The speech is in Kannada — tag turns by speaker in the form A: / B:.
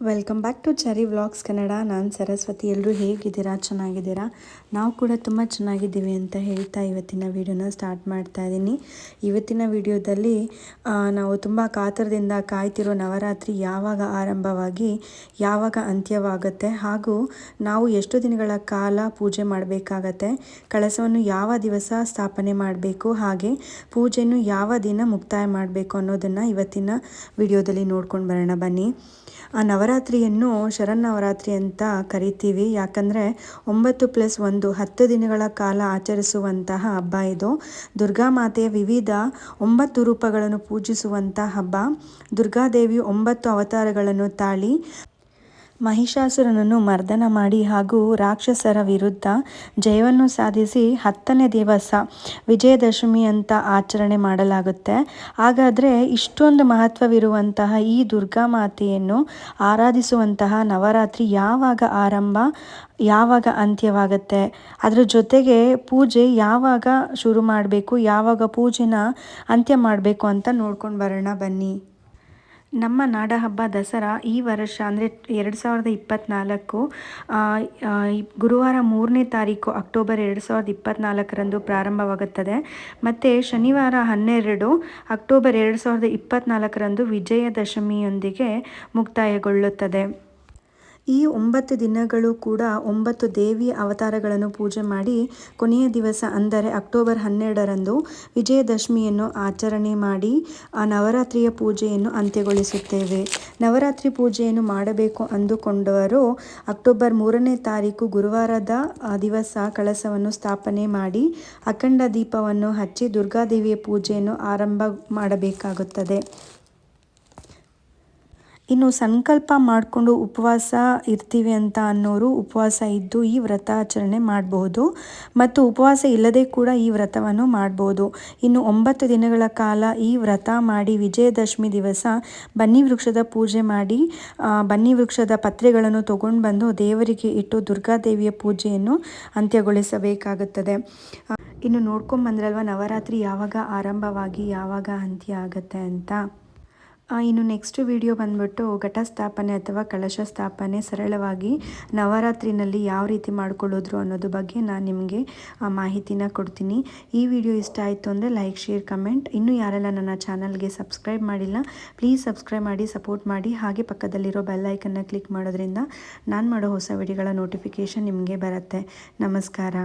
A: Welcome back to Cherry vlogs Kannada ನಾನು ಸರಸ್ವತಿ. ಎಲ್ಲರೂ ಹೇಗಿದ್ದೀರಾ? ಚೆನ್ನಾಗಿದ್ದೀರಾ? ನಾವು ಕೂಡ ತುಂಬ ಚೆನ್ನಾಗಿದ್ದೀವಿ ಅಂತ ಹೇಳ್ತಾ ಇವತ್ತಿನ ವಿಡಿಯೋನ ಸ್ಟಾರ್ಟ್ ಮಾಡ್ತಾ ಇದ್ದೀನಿ ಇವತ್ತಿನ ವಿಡಿಯೋದಲ್ಲಿ ನಾವು ತುಂಬ ಕಾತರದಿಂದ ಕಾಯ್ತಿರೋ ನವರಾತ್ರಿ ಯಾವಾಗ ಆರಂಭವಾಗಿ, ಯಾವಾಗ ಅಂತ್ಯವಾಗುತ್ತೆ, ಹಾಗೂ ನಾವು ಎಷ್ಟು ದಿನಗಳ ಕಾಲ ಪೂಜೆ ಮಾಡಬೇಕಾಗತ್ತೆ, ಕಳಸವನ್ನು ಯಾವ ದಿವಸ ಸ್ಥಾಪನೆ ಮಾಡಬೇಕು, ಹಾಗೆ ಪೂಜೆಯನ್ನು ಯಾವ ದಿನ ಮುಕ್ತಾಯ ಮಾಡಬೇಕು ಅನ್ನೋದನ್ನು ಇವತ್ತಿನ ವಿಡಿಯೋದಲ್ಲಿ ನೋಡ್ಕೊಂಡು ಬರೋಣ ಬನ್ನಿ. ಆ ನವರಾತ್ರಿಯನ್ನು ಶರನ್ನವರಾತ್ರಿ ಅಂತ ಕರಿತೀವಿ. ಯಾಕಂದರೆ ಒಂಬತ್ತು ಪ್ಲಸ್ ಒಂದು ಹತ್ತು ದಿನಗಳ ಕಾಲ ಆಚರಿಸುವಂತಹ ಹಬ್ಬ ಇದು. ದುರ್ಗಾ ಮಾತೆಯ ವಿವಿಧ ಒಂಬತ್ತು ರೂಪಗಳನ್ನು ಪೂಜಿಸುವಂಥ ಹಬ್ಬ. ದುರ್ಗಾದೇವಿ ಒಂಬತ್ತು ಅವತಾರಗಳನ್ನು ತಾಳಿ ಮಹಿಷಾಸುರನನ್ನು ಮರ್ದನ ಮಾಡಿ ಹಾಗೂ ರಾಕ್ಷಸರ ವಿರುದ್ಧ ಜಯವನ್ನು ಸಾಧಿಸಿ ಹತ್ತನೇ ದಿವಸ ವಿಜಯದಶಮಿ ಅಂತ ಆಚರಣೆ ಮಾಡಲಾಗುತ್ತೆ. ಹಾಗಾದರೆ ಇಷ್ಟೊಂದು ಮಹತ್ವವಿರುವಂತಹ ಈ ದುರ್ಗಾ ಮಾತೆಯನ್ನು ಆರಾಧಿಸುವಂತಹ ನವರಾತ್ರಿ ಯಾವಾಗ ಆರಂಭ, ಯಾವಾಗ ಅಂತ್ಯವಾಗುತ್ತೆ? ಅದರ ಜೊತೆಗೆ ಪೂಜೆ ಯಾವಾಗ ಶುರು ಮಾಡಬೇಕು, ಯಾವಾಗ ಪೂಜೆನ ಅಂತ್ಯ ಮಾಡಬೇಕು ಅಂತ ನೋಡ್ಕೊಂಡು ಬರೋಣ ಬನ್ನಿ. ನಮ್ಮ ನಾಡಹಬ್ಬ ದಸರಾ ಈ ವರ್ಷ ಅಂದರೆ ಎರಡು ಸಾವಿರದ ಇಪ್ಪತ್ತ್ನಾಲ್ಕು ಗುರುವಾರ ಮೂರನೇ ತಾರೀಕು ಅಕ್ಟೋಬರ್ ಎರಡು ಸಾವಿರದ ಇಪ್ಪತ್ತ್ನಾಲ್ಕರಂದು ಪ್ರಾರಂಭವಾಗುತ್ತದೆ. ಮತ್ತು ಶನಿವಾರ ಹನ್ನೆರಡು ಅಕ್ಟೋಬರ್ ಎರಡು ಸಾವಿರದ ಇಪ್ಪತ್ತ್ನಾಲ್ಕರಂದು ವಿಜಯದಶಮಿಯೊಂದಿಗೆ ಮುಕ್ತಾಯಗೊಳ್ಳುತ್ತದೆ. ಈ ಒಂಬತ್ತು ದಿನಗಳು ಕೂಡ ಒಂಬತ್ತು ದೇವಿ ಅವತಾರಗಳನ್ನು ಪೂಜೆ ಮಾಡಿ ಕೊನೆಯ ದಿವಸ, ಅಂದರೆ ಅಕ್ಟೋಬರ್ ಹನ್ನೆರಡರಂದು ವಿಜಯದಶಮಿಯನ್ನು ಆಚರಣೆ ಮಾಡಿ ಆ ನವರಾತ್ರಿಯ ಪೂಜೆಯನ್ನು ಅಂತ್ಯಗೊಳಿಸುತ್ತೇವೆ. ನವರಾತ್ರಿ ಪೂಜೆಯನ್ನು ಮಾಡಬೇಕು ಅಂದುಕೊಂಡವರು ಅಕ್ಟೋಬರ್ ಮೂರನೇ ತಾರೀಕು ಗುರುವಾರದ ದಿವಸ ಕಳಸವನ್ನು ಸ್ಥಾಪನೆ ಮಾಡಿ ಅಖಂಡ ದೀಪವನ್ನು ಹಚ್ಚಿ ದುರ್ಗಾದೇವಿಯ ಪೂಜೆಯನ್ನು ಆರಂಭ ಮಾಡಬೇಕಾಗುತ್ತದೆ. ಇನ್ನು ಸಂಕಲ್ಪ ಮಾಡಿಕೊಂಡು ಉಪವಾಸ ಇರ್ತೀವಿ ಅಂತ ಅನ್ನೋರು ಉಪವಾಸ ಇದ್ದು ಈ ವ್ರತಾಚರಣೆ ಮಾಡಬಹುದು. ಮತ್ತು ಉಪವಾಸ ಇಲ್ಲದೆ ಕೂಡ ಈ ವ್ರತವನ್ನು ಮಾಡಬಹುದು. ಇನ್ನು ಒಂಬತ್ತು ದಿನಗಳ ಕಾಲ ಈ ವ್ರತ ಮಾಡಿ ವಿಜಯದಶಮಿ ದಿವಸ ಬನ್ನಿ ವೃಕ್ಷದ ಪೂಜೆ ಮಾಡಿ ಬನ್ನಿ ವೃಕ್ಷದ ಪತ್ರೆಗಳನ್ನು ತಗೊಂಡು ಬಂದು ದೇವರಿಗೆ ಇಟ್ಟು ದುರ್ಗಾದೇವಿಯ ಪೂಜೆಯನ್ನು ಅಂತ್ಯಗೊಳಿಸಬೇಕಾಗುತ್ತದೆ. ಇನ್ನು ನೋಡ್ಕೊಂಬಂದ್ರಲ್ವ ನವರಾತ್ರಿ ಯಾವಾಗ ಆರಂಭವಾಗಿ ಯಾವಾಗ ಅಂತ್ಯ ಆಗುತ್ತೆ ಅಂತ? ಇನ್ನು ನೆಕ್ಸ್ಟ್ ವಿಡಿಯೋ ಬಂದ್ಬಿಟ್ಟು ಘಟಸ್ಥಾಪನೆ ಅಥವಾ ಕಳಶ ಸ್ಥಾಪನೆ ಸರಳವಾಗಿ ನವರಾತ್ರಿನಲ್ಲಿ ಯಾವ ರೀತಿ ಮಾಡ್ಕೊಳ್ಳೋದ್ರು ಅನ್ನೋದು ಬಗ್ಗೆ ನಾನು ನಿಮಗೆ ಮಾಹಿತಿನ ಕೊಡ್ತೀನಿ. ಈ ವಿಡಿಯೋ ಇಷ್ಟ ಆಯಿತು ಅಂದರೆ ಲೈಕ್ ಶೇರ್ ಕಮೆಂಟ್ ಇನ್ನೂ ಯಾರೆಲ್ಲ ನನ್ನ ಚಾನಲ್ಗೆ ಸಬ್ಸ್ಕ್ರೈಬ್ ಮಾಡಿಲ್ಲ ಪ್ಲೀಸ್ ಸಬ್ಸ್ಕ್ರೈಬ್ ಮಾಡಿ ಸಪೋರ್ಟ್ ಮಾಡಿ. ಹಾಗೆ ಪಕ್ಕದಲ್ಲಿರೋ ಬೆಲ್ ಐಕನ್ನ ಕ್ಲಿಕ್ ಮಾಡೋದ್ರಿಂದ ನಾನು ಮಾಡೋ ಹೊಸ ವಿಡಿಯೋಗಳ ನೋಟಿಫಿಕೇಷನ್ ನಿಮಗೆ ಬರುತ್ತೆ. ನಮಸ್ಕಾರ.